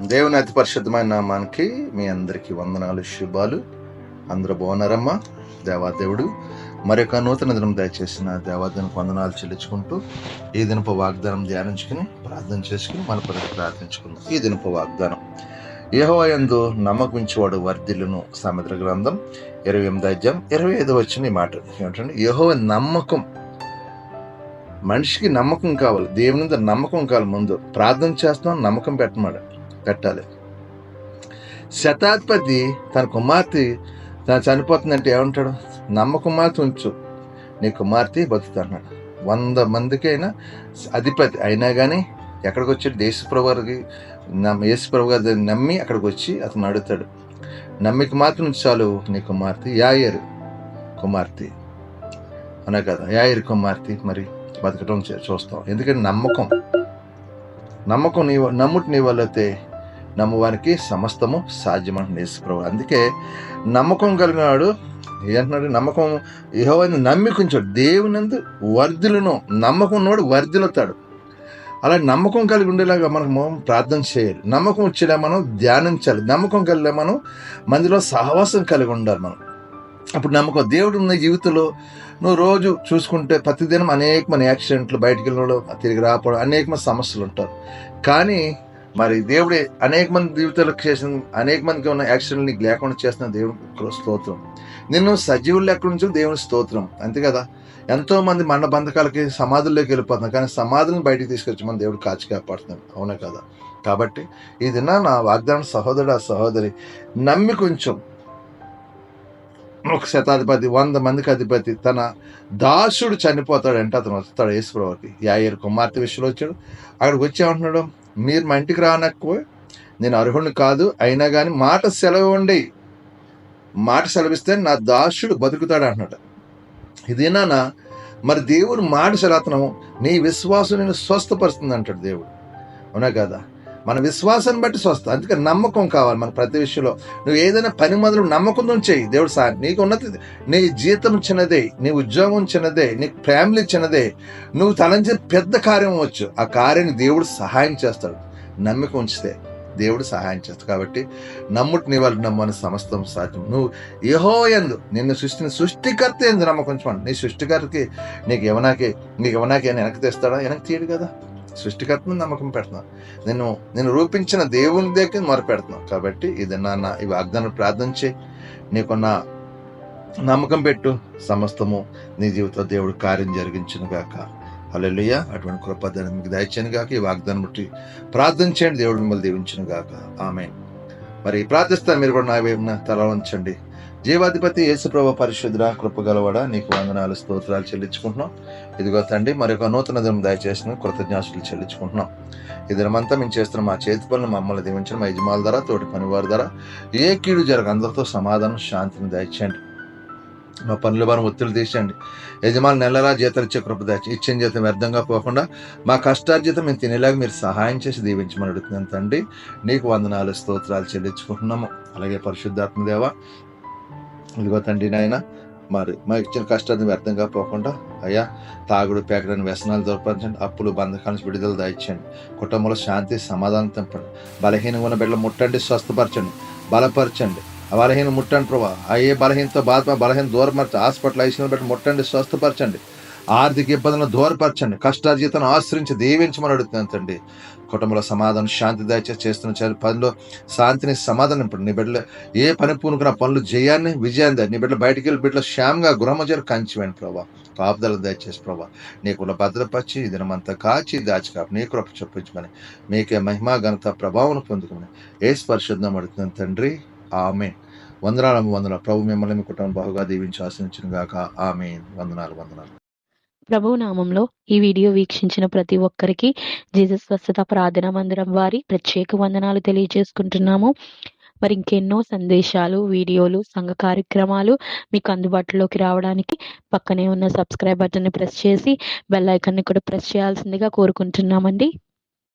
దేవుని అతి పరిశుద్ధమైన నామానికి మీ అందరికీ వందనాలు శుభాలు. అందరూ బాగున్నారమ్మా? దేవాదేవుడు. మరొక నూతన దినం దయచేసిన దేవాదేవునికి వందనాలు చెల్లించుకుంటూ ఈ దినపు వాగ్దానం ధ్యానించుకుని ప్రార్థన చేసుకుని మన పరికి ప్రార్థించుకుందాం. ఈ దినపు వాగ్దానం. యహోయందు నమ్మకించేవాడు వర్ధిల్లును సామెత్ర గ్రంథం ఇరవై ఎనిమిది అధ్యాయం ఇరవై ఐదు వచ్చిన ఈ మాట. ఏమిటంటే యహో నమ్మకం. మనిషికి నమ్మకం కావాలి. దేవుని మీద నమ్మకం కావాలి. ముందు ప్రార్థన చేస్తున్నాం నమ్మకం పెట్టమాడు పెట్టాలి శతాధిపతి తన కుమార్తె తను చనిపోతుందంటే ఏమంటాడు? నమ్మకం మాత్రం ఉంచు. నీ కుమార్తె బతుకుతాడు వంద మందికైనా అధిపతి అయినా కానీ ఎక్కడికి వచ్చాడు దేశప్రభు గారికి నమ్మ యేసుప్రభు గారి నమ్మి అక్కడికి వచ్చి అతను అడుగుతాడు నమ్మిక మాత్రం చాలు నీ కుమార్తె యాయరు కుమార్తె. అనే కదా యాయరు కుమార్తె మరి బతకటం చే- చూస్తాం. ఎందుకంటే నమ్మకం. నమ్మకం నీ నమ్ముటి నీ వల్లతే నమ్మవానికి సమస్తము సాధ్యమని యేసుప్రభు అందుకే నమ్మకం కలిగినాడు ఏంటన్నాడు నమ్మకం యెహోవాని నమ్మికుంచాడు. దేవునందు వర్ధులను నమ్మకం ఉన్నవాడు వర్ధులవుతాడు అలా నమ్మకం కలిగి ఉండేలాగా మనము ప్రార్థన చేయాలి. నమ్మకం వచ్చేలా మనం ధ్యానించాలి. నమ్మకం కలిగే మనం మందిలో సహవాసం కలిగి ఉండాలి మనం. అప్పుడు నమ్మకం దేవుడు ఉన్న జీవితంలో నువ్వు రోజు చూసుకుంటే ప్రతిదినం అనేకమైన యాక్సిడెంట్లు బయటికి వెళ్ళడం తిరిగి రాకపోవడం అనేకమైన సమస్యలు ఉంటారు. కానీ మరి దేవుడే అనేక మంది జీవితాలకు చేసిన అనేక మందికి ఉన్న యాక్సిడెంట్ని లేకుండా చేస్తున్న దేవుడు స్తోత్రం. నిన్ను సజీవులు ఎక్కడి నుంచి దేవుని స్తోత్రం. అంతే కదా? ఎంతో మంది మన బంధకాలకి సమాధుల్లోకి వెళ్ళిపోతున్నాం కానీ సమాధులను బయటికి తీసుకొచ్చి మన దేవుడు కాచి కాపాడుతున్నాం అవునా కదా? కాబట్టి ఇది నా నా వాగ్దానం సహోదరుడు సహోదరి నమ్మి కొంచెం. ఒక శతాధిపతి వంద మందికి అధిపతి తన దాసుడు చనిపోతాడంటే అతను వస్తాడు యేసుప్రభుకి. యాయర్ కుమార్తె విషయంలో వచ్చాడు. అక్కడికి వచ్చి ఏమంటున్నాడు? మీరు మా ఇంటికి రానక్కువ నేను అర్హుడిని కాదు అయినా కానీ మాట సెలవు ఉండి మాట సెలవిస్తే నా దాసుడు బతుకుతాడు అంటున్నాడు. ఇదేనా మరి దేవుడు మాట సెలవుతున్నాము నీ విశ్వాసం నేను స్వస్థపరుస్తుంది అంటాడు దేవుడు. అవునా కదా? మన విశ్వాసాన్ని బట్టి స్వస్థ. అందుకే నమ్మకం కావాలి మన ప్రతి విషయంలో. నువ్వు ఏదైనా పని మొదలు నమ్మకం చేయి దేవుడు సార్ నీకు ఉన్నది నీ జీతం చిన్నదే నీ ఉద్యోగం చిన్నదే నీ ఫ్యామిలీ చిన్నదే. నువ్వు తలంచే పెద్ద కార్యం వచ్చు ఆ కార్యాన్ని దేవుడు సహాయం చేస్తాడు. నమ్మిక ఉంచితే దేవుడు సహాయం చేస్తాడు. కాబట్టి నమ్ముటి నీ వాళ్ళు నమ్మని సమస్తం సాధ్యం. నువ్వు ఏహో ఎందు నిన్ను సృష్టిని సృష్టికర్త ఎందు నమ్మకం నీ సృష్టికర్తకి నీకు ఎవనాకి నీకు ఎవనాకి అని వెనక్కి తెస్తాడా? వెనక్కి తీయడు కదా. సృష్టికర్తను నమ్మకం పెడుతున్నాను నేను నేను రూపించిన దేవుని దగ్గర మొరపెడుతున్నావు కాబట్టి ఇది నాన్న ఈ వాగ్దానం ప్రార్థన చేయి. నీకున్న నమ్మకం పెట్టు. సమస్తము నీ జీవితంలో దేవుడు కార్యం జరిగించను గాక. అలెలుయ్య అటువంటి కృపదాన్ని మీకు దయచేయను గాక. ఈ వాగ్దానం బట్టి ప్రార్థన చేయండి. దేవుడు మిమ్మల్ని దీవించను గాక. ఆమె మరి ప్రార్థిస్తాను మీరు కూడా నా వైపున తల ఉంచండి జీవాధిపతి యేసుప్రభ పరిశుద్ర కృపగలవాడ నీకు వందనాలు స్తోత్రాలు చెల్లించుకుంటున్నాం. ఇదిగో తండ్రి మరొక నూతన దినం దయచేసిన కృతజ్ఞాసులు చెల్లించుకుంటున్నాం. ఈ దినమంతా మేము చేస్తున్న మా చేతి పనులు మమ్మల్ని దీవించడం మా యజమాల ధర తోటి పనివారి ధర. ఏ కీడు జరగ అందరితో సమాధానం శాంతిని దయచేయండి. మా పనుల భారం ఒత్తిడి తీసేయండి. యజమాని నెలలా జీతాలు ఇచ్చే కృప ఇచ్చిన జీతం వ్యర్థంగా పోకుండా మా కష్టార్జితం మేము తినేలాగా మీరు సహాయం చేసి దీవించమని అడుగుతున్నాను తండ్రి. నీకు వందనాలు స్తోత్రాలు చెల్లించుకుంటున్నాము. అలాగే పరిశుద్ధాత్మదేవ ఇదిగో తండ్రి నాయన మరి మా ఇచ్చిన కష్టాన్ని వ్యర్థంగా పోకుండా అయ్యా తాగుడు పేకడని వ్యసనాలు దొరకపరచండి అప్పులు బంధకాల నుంచి విడుదల దాయించండి. కుటుంబంలో శాంతి సమాధానం తెంపండి. బలహీనంగా ఉన్న బిడ్డలు ముట్టండి స్వస్థపరచండి. బలపరచండి. ఆ బలహీన ముట్టండి ప్రభా. ఏ బలహీనతో బాధ బలహీన దూరపరచండి. హాస్పిటల్ ఐసీలో పెట్టి ముట్టండి స్వస్థపరచండి. ఆర్థిక ఇబ్బందులను దూరపరచండి. కష్టార్జితను ఆశ్రయించి దీవించమని అడుగుతున్నాను తండ్రి. కుటుంబంలో సమాధానం శాంతి దయచేసి చేస్తున్న పనిలో శాంతిని సమాధానం ఇప్పుడు నీ బిడ్డలు ఏ పని పూనుకున్న పనులు జయాన్ని విజయాన్ని దా- నీ బిడ్డలు బయటికి వెళ్ళి బిడ్డలు శ్యామ్గా గృహమజలు కంచివేయండి ప్రభా. కాపుదలు దయచేసి ప్రభా. నీకున్న భద్రపరిచి దినమంతా కాచి దాచి కాపు. నీ కృప చొప్పించమని మీకే మహిమా ఘనత ప్రభావం పొందుకుని ఏ స్పర్శుద్ధం అడుగుతున్నాను తండ్రి. ఆమె వందనాలు వందనాలు. ప్రభు మిమ్మల్ని మీ కుటుంబం బాగుగా దీవించి ఆశించిన గాక. ఆమె వందనాలు వందనాలు. ప్రభు నామంలో ఈ వీడియో వీక్షించిన ప్రతి ఒక్కరికి జీసస్ స్వస్థత ప్రార్థన మందిరం వారి ప్రత్యేక వందనాలు తెలియజేసుకుంటున్నాము. మరి ఇంకెన్నో సందేశాలు వీడియోలు సంఘ కార్యక్రమాలు మీకు అందుబాటులోకి రావడానికి పక్కనే ఉన్న సబ్స్క్రైబ్ బటన్ని ప్రెస్ చేసి బెల్ ఐకాన్ని కూడా ప్రెస్ చేయాల్సిందిగా కోరుకుంటున్నామండి.